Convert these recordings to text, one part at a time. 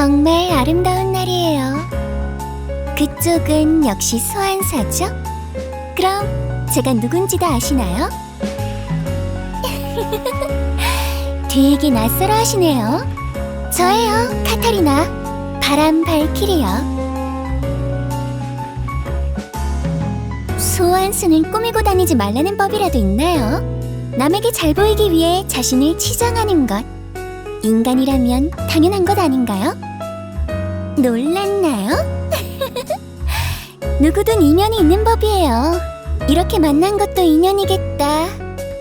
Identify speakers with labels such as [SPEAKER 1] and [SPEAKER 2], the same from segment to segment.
[SPEAKER 1] 아름다운 날이에요. 그쪽은 역시 소환사죠? 그럼 제가 누군지도 아시나요? 되게 낯설어 하시네요. 저예요, 카타리나. 바람 발키리요. 소환수는 꾸미고 다니지 말라는 법이라도 있나요? 남에게 잘 보이기 위해 자신을 치장하는 것. 인간이라면 당연한 것 아닌가요? 놀랐나요? 누구든 인연이 있는 법이에요. 이렇게 만난 것도 인연이겠다.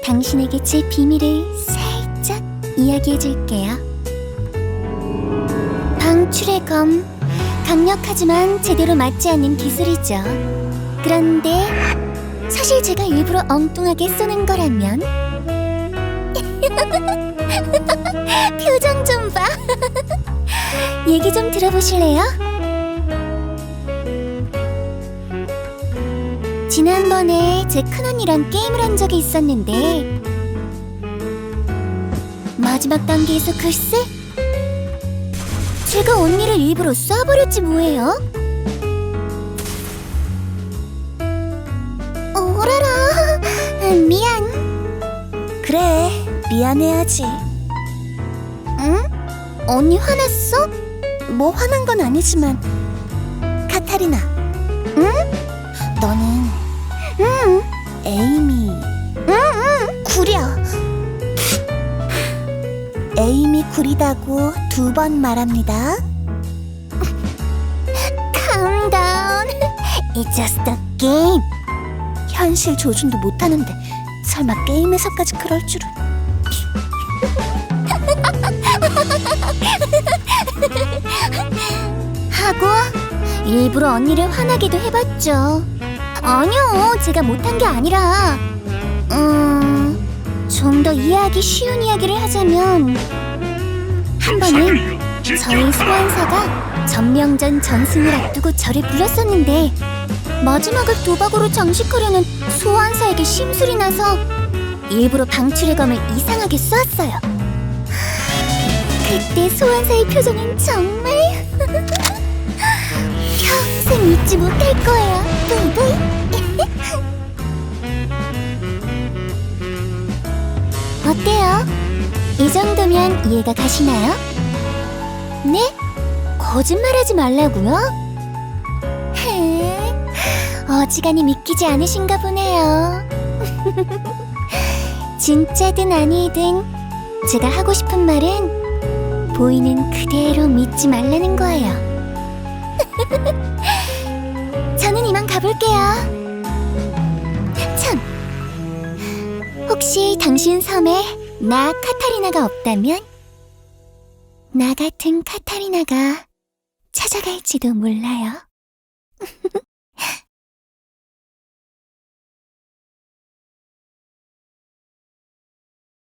[SPEAKER 1] 당신에게 제 비밀을 살짝 이야기해 줄게요. 방출의 검. 강력하지만 제대로 맞지 않는 기술이죠. 그런데 사실 제가 일부러 엉뚱하게 쏘는 거라면 들어보실래요? 지난번에 제 큰언니랑 게임을 한 적이 있었는데 마지막 단계에서 글쎄 제가 언니를 일부러 쏴버렸지 뭐예요? 오라라 미안
[SPEAKER 2] 그래, 미안해야지.
[SPEAKER 1] 응? 언니 화났어?
[SPEAKER 2] 뭐 화난 건 아니지만. 카타리나,
[SPEAKER 1] 응?
[SPEAKER 2] 너는
[SPEAKER 1] 응
[SPEAKER 2] 에이미,
[SPEAKER 1] 구려
[SPEAKER 2] 에이미 구리다고 두 번 말합니다.
[SPEAKER 1] calm down It's just a game
[SPEAKER 2] 현실 조준도 못하는데 설마 게임에서까지 그럴 줄은.
[SPEAKER 1] 일부러 언니를 화나게도 해봤죠 아니요 제가 못한 게 아니라 음... 좀 더 이해하기 쉬운 이야기를 하자면 한 번은 저희 소환사가 전명전 전승을 앞두고 저를 불렀었는데 마지막을 도박으로 장식하려는 소환사에게 심술이 나서 일부러 방출의 검을 이상하게 쏘았어요. 그때 소환사의 표정은 정말 잊지 못할 거예요. 부이부이. 어때요? 이 정도면 이해가 가시나요? 네? 거짓말하지 말라고요? 헤, 어지간히 믿기지 않으신가 보네요. 진짜든 아니든 제가 하고 싶은 말은 보이는 그대로 믿지 말라는 거예요. 가볼게요. 참, 혹시 당신 섬에 나 카타리나가 없다면 나 같은 카타리나가 찾아갈지도 몰라요.